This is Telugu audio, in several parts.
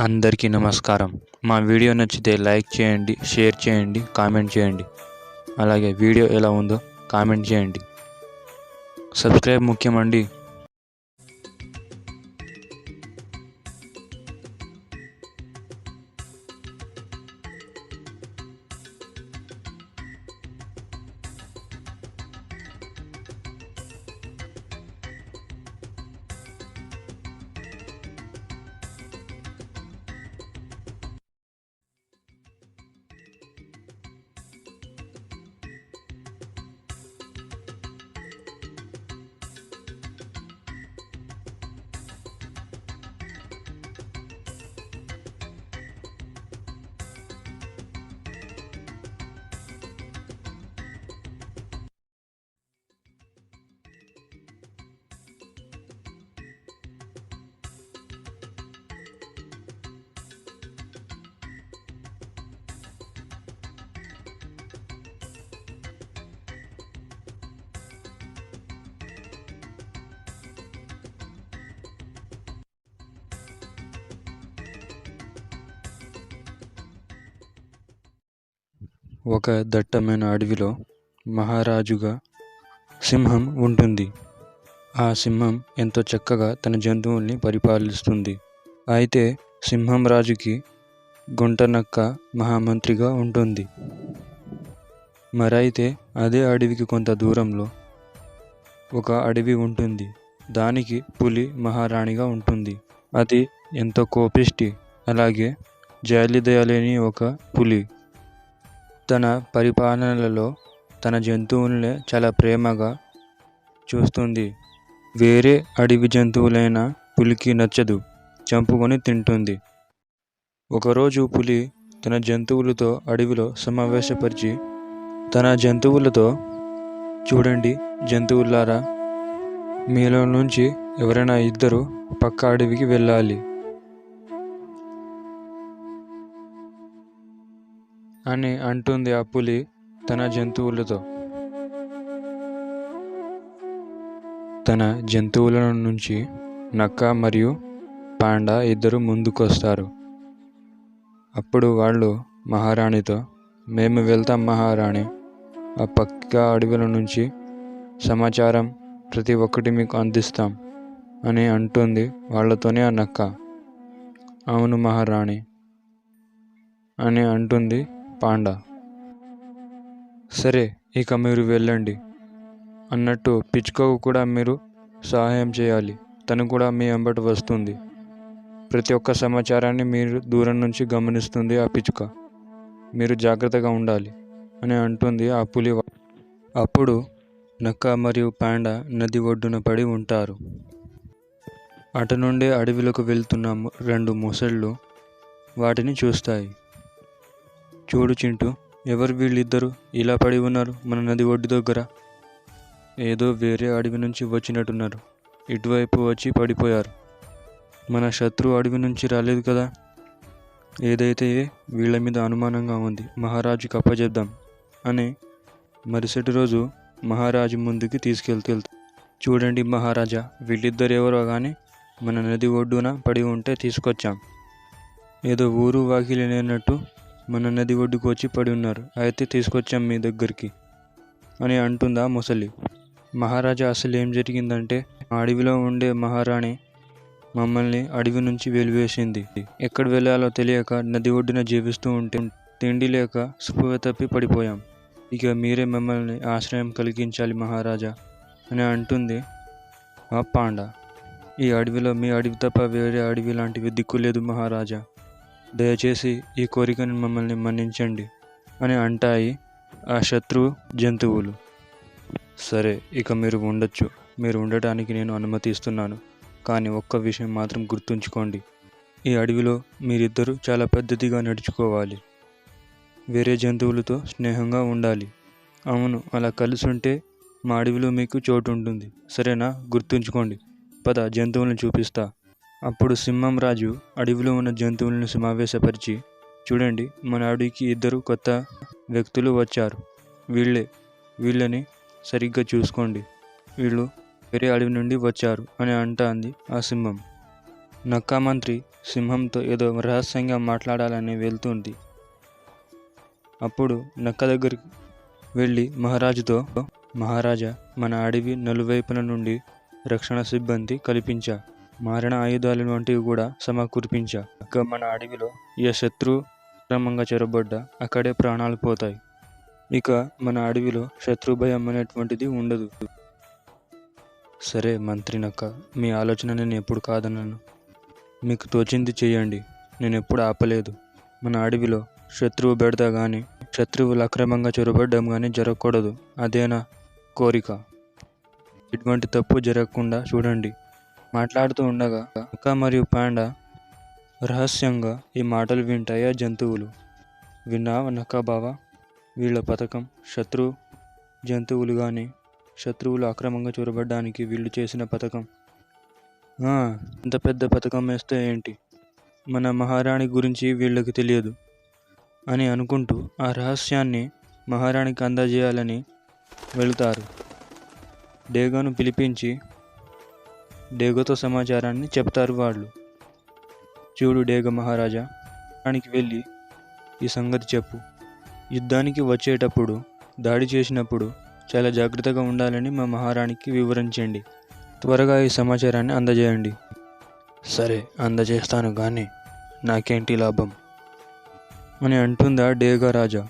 అందరికీ నమస్కారం. మా వీడియో నచ్చితే లైక్ చేయండి షేర్ చేయండి కామెంట్ చేయండి. అలాగే వీడియో ఎలా ఉందో కామెంట్ చేయండి. సబ్స్క్రైబ్ ముఖ్యమండి ఒక దట్టమైన అడవిలో మహారాజుగా సింహం ఉంటుంది. ఆ సింహం ఎంతో చక్కగా తన జంతువుల్ని పరిపాలిస్తుంది. అయితే సింహం రాజుకి గుంటనక్క మహామంత్రిగా ఉంటుంది. మరైతే అదే అడవికి కొంత దూరంలో ఒక అడవి ఉంటుంది. దానికి పులి మహారాణిగా ఉంటుంది. అది ఎంతో కోపిష్టి అలాగే జాలిదయలేని ఒక పులి. తన పరిపాలనలలో తన జంతువులనే చాలా ప్రేమగా చూస్తుంది. వేరే అడవి జంతువులైన పులికి నచ్చదు చంపుకొని తింటుంది. ఒకరోజు పులి తన జంతువులతో అడవిలో సమావేశపరిచి తన జంతువులతో చూడండి జంతువులారా మీలో నుంచి ఎవరైనా ఇద్దరు పక్క అడవికి వెళ్ళాలి. అని అంటుంది ఆ పులి తన జంతువులతో. తన జంతువుల నుంచి నక్క మరియు పాండా ఇద్దరు ముందుకొస్తారు. అప్పుడు వాళ్ళు మహారాణితో మేము వెళ్తాం మహారాణి. ఆ పక్క అడవుల నుంచి సమాచారం ప్రతి ఒక్కటి మీకు అందిస్తాం అని అంటుంది వాళ్ళతోనే ఆ నక్క. అవును మహారాణి అని అంటుంది పాండా. సరే ఇక మీరు వెళ్ళండి. అన్నట్టు పిచ్చుకకు కూడా మీరు సహాయం చేయాలి. తను కూడా మీ వెంబడి వస్తుంది. ప్రతి ఒక్క సమాచారాన్ని మీరు దూరం నుంచి గమనిస్తుంది ఆ పిచ్చుక. మీరు జాగ్రత్తగా ఉండాలి అని అంటుంది ఆ పులి. అప్పుడు నక్క మరియు పాండా నది ఒడ్డున పడి ఉంటారు. అటు నుండి అడవిలోకి వెళ్తున్న రెండు ముసళ్ళు వాటిని చూస్తాయి. చూడు చింటూ ఎవరు వీళ్ళిద్దరు ఇలా పడి ఉన్నారు మన నది ఒడ్డు దగ్గర? ఏదో వేరే అడవి నుంచి వచ్చినట్టున్నారు. ఇటువైపు వచ్చి పడిపోయారు. మన శత్రు అడవి నుంచి రాలేదు కదా? ఏదైతే వీళ్ళ మీద అనుమానంగా ఉంది మహారాజు కప్పచేద్దాం అని మరుసటి రోజు మహారాజు ముందుకి తీసుకెళ్తూ చూడండి మహారాజా వీళ్ళిద్దరు ఎవరో కానీ మన నది ఒడ్డున పడి ఉంటే తీసుకొచ్చాం. ఏదో ఊరు వాకిలి లేనట్టు మన నది ఒడ్డుకు వచ్చి పడి ఉన్నారు. అయితే తీసుకొచ్చాం మీ దగ్గరికి అని అంటుందా ముసలి. మహారాజా అసలు ఏం జరిగిందంటే ఆ అడవిలో ఉండే మహారాణి మమ్మల్ని అడవి నుంచి వెలివేసింది. ఎక్కడ వెళ్ళాలో తెలియక నది ఒడ్డున జీవిస్తూ ఉంటే తిండి లేక స్పృహ తప్పి పడిపోయాం. ఇక మీరే మమ్మల్ని ఆశ్రయం కలిగించాలి మహారాజా అని అంటుంది ఆ పాండ. ఈ అడవిలో మీ అడవి తప్ప వేరే అడవి లాంటివి దిక్కు లేదు మహారాజా. దయచేసి ఈ కోరికను మమ్మల్ని మన్నించండి అని అంటాయి ఆ శత్రువు జంతువులు. సరే ఇక మీరు ఉండొచ్చు. మీరు ఉండటానికి నేను అనుమతిస్తున్నాను కానీ ఒక్క విషయం మాత్రం గుర్తుంచుకోండి. ఈ అడవిలో మీరిద్దరూ చాలా పద్ధతిగా నడుచుకోవాలి. వేరే జంతువులతో స్నేహంగా ఉండాలి. అవును అలా కలిసి ఉంటే మా అడవిలో మీకు చోటు ఉంటుంది సరేనా? గుర్తుంచుకోండి. పద జంతువులను చూపిస్తా. అప్పుడు సింహం రాజు అడవిలో ఉన్న జంతువులను సమావేశపరిచి చూడండి మన అడవికి ఇద్దరు కొత్త వ్యక్తులు వచ్చారు. వీళ్ళే వీళ్ళని సరిగ్గా చూసుకోండి. వీళ్ళు వేరే అడవి నుండి వచ్చారు అని అంటాంది ఆ సింహం. నక్కా మంత్రి సింహంతో ఏదో రహస్యంగా మాట్లాడాలని వెళ్తుంది. అప్పుడు నక్క దగ్గరికి వెళ్ళి మహారాజుతో మహారాజా మన అడవి నలువైపుల నుండి రక్షణ సిబ్బంది కల్పించా. మారణ ఆయుధాలు వంటివి కూడా సమకూర్పించా. ఇక మన అడవిలో ఏ శత్రువు క్రమంగా చెరబడ్డా అక్కడే ప్రాణాలు పోతాయి. ఇక మన అడవిలో శత్రు భయం అనేటువంటిది ఉండదు. సరే మంత్రినక్క మీ ఆలోచన నేను ఎప్పుడు కాదన్నాను. మీకు తోచింది చేయండి. నేను ఎప్పుడు ఆపలేదు. మన అడవిలో శత్రువు బెడతా కానీ శత్రువులు అక్రమంగా చొరబడ్డం కానీ జరగకూడదు. అదేనా కోరిక? ఇటువంటి తప్పు జరగకుండా చూడండి. మాట్లాడుతూ ఉండగా నక్క మరియు పాండా రహస్యంగా ఈ మాటలు వింటాయా జంతువులు? విన్నావా నక్కా బావా? వీళ్ళ పథకం శత్రు జంతువులు కానీ శత్రువులు అక్రమంగా చొరబడ్డానికి వీళ్ళు చేసిన పథకం. ఇంత పెద్ద పథకం వేస్తే ఏంటి? మన మహారాణి గురించి వీళ్ళకి తెలియదు. అని అనుకుంటూ ఆ రహస్యాన్ని మహారాణికి అందజేయాలని వెళుతారు. డేగాను పిలిపించి డేగతో సమాచారాన్ని చెప్తారు వాళ్ళు. చూడు డేగ మహారాజా దానికి వెళ్ళి ఈ సంగతి చెప్పు. యుద్ధానికి వచ్చేటప్పుడు దాడి చేసినప్పుడు చాలా జాగ్రత్తగా ఉండాలని మా మహారాణికి వివరించండి. త్వరగా ఈ సమాచారాన్ని అందజేయండి. సరే అందజేస్తాను కానీ నాకేంటి లాభం? అని అంటుందా డేగా రాజా.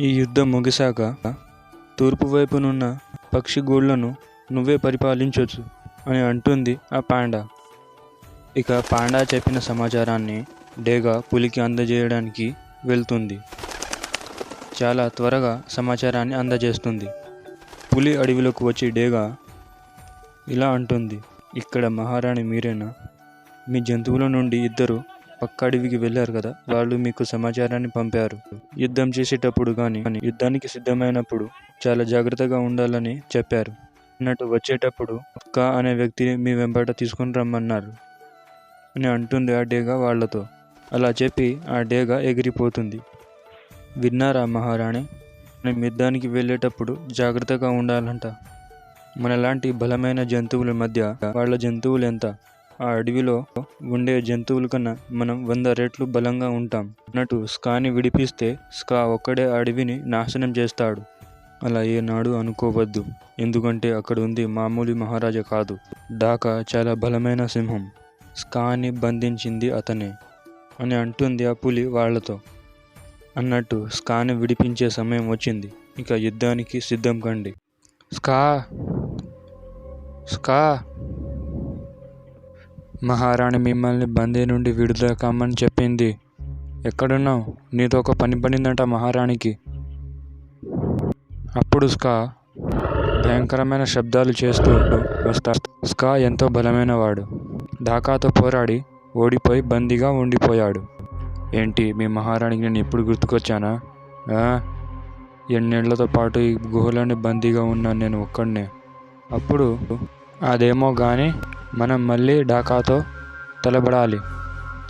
ఈ యుద్ధం ముగిశాక తూర్పు వైపునున్న పక్షి గూళ్ళను నువ్వే పరిపాలించవచ్చు అని అంటుంది ఆ పాండా. ఇక పాండా చెప్పిన సమాచారాన్ని డేగా పులికి అందజేయడానికి వెళ్తుంది. చాలా త్వరగా సమాచారాన్ని అందజేస్తుంది. పులి అడవిలోకి వచ్చి డేగా ఇలా అంటుంది ఇక్కడ మహారాణి మీరేనా? మీ జంతువుల నుండి ఇద్దరు పక్క అడవికి వెళ్ళారు కదా వాళ్ళు మీకు సమాచారాన్ని పంపారు. యుద్ధం చేసేటప్పుడు కానీ యుద్ధానికి సిద్ధమైనప్పుడు చాలా జాగ్రత్తగా ఉండాలని చెప్పారు. చెప్పినట్టు వచ్చేటప్పుడు కా అనే వ్యక్తిని మీ వెంబట తీసుకొని రమ్మన్నారు అని అంటుంది ఆ డేగా వాళ్ళతో. అలా చెప్పి ఆ డేగా ఎగిరిపోతుంది. విన్నారా మహారాణి? మనం యుద్ధానికి వెళ్ళేటప్పుడు జాగ్రత్తగా ఉండాలంట. మనలాంటి బలమైన జంతువుల మధ్య వాళ్ళ జంతువులు ఎంత? ఆ అడవిలో ఉండే జంతువుల కన్నా మనం వంద రెట్లు బలంగా ఉంటాం. అన్నట్టు స్కాని విడిపిస్తే స్కా ఒక్కడే అడవిని నాశనం చేస్తాడు. అలా ఏనాడు అనుకోవద్దు. ఎందుకంటే అక్కడ ఉంది మామూలు మహారాజా కాదు. డాకా చాలా బలమైన సింహం. స్కాని బంధించింది అతనే అని అంటుంది ఆ పులి వాళ్ళతో అన్నట్టు స్కాని విడిపించే సమయం వచ్చింది. ఇక యుద్ధానికి సిద్ధం కండి. స్కా స్కా. మహారాణి మిమ్మల్ని బందీ నుండి విడుదల కమ్మని చెప్పింది. ఎక్కడున్నావు? నీతో ఒక పని పడిందంట మహారాణికి. అప్పుడు స్కా భయంకరమైన శబ్దాలు చేస్తూ వస్తాడు స్కా ఎంతో బలమైన వాడు ఢాకాతో పోరాడి ఓడిపోయి బందీగా ఉండిపోయాడు. ఏంటి మీ మహారాణికి నేను ఎప్పుడు గుర్తుకొచ్చానా? ఎన్నేళ్ళతో పాటు ఈ గుహలోనే బందీగా ఉన్నాను నేను ఒక్కడనే. అప్పుడు అదేమో కానీ మనం మళ్ళీ ఢాకాతో తలబడాలి.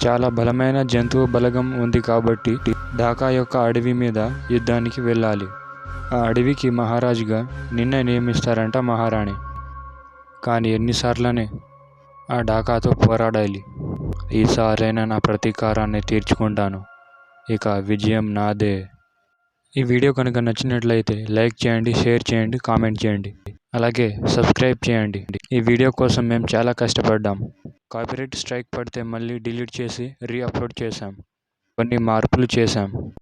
చాలా బలమైన జంతువు బలగం ఉంది కాబట్టి ఢాకా యొక్క అడవి మీద యుద్ధానికి వెళ్ళాలి. ఆ అడవికి మహారాజుగా నిన్నే నియమిస్తారంట మహారాణి. కానీ ఎన్నిసార్లనే ఆ డాకాతో పోరాడాలి. ఈసారైనా నా ప్రతీకారాన్ని తీర్చుకుంటాను. ఇక విజయం నాదే. ఈ వీడియో కనుక నచ్చినట్లయితే లైక్ చేయండి షేర్ చేయండి కామెంట్ చేయండి. అలాగే సబ్స్క్రైబ్ చేయండి. ఈ వీడియో కోసం మేము చాలా కష్టపడ్డాం. కాపీరైట్ స్ట్రైక్ పడితే మళ్ళీ డిలీట్ చేసి రీఅప్లోడ్ చేశాం. కొన్ని మార్పులు చేశాం.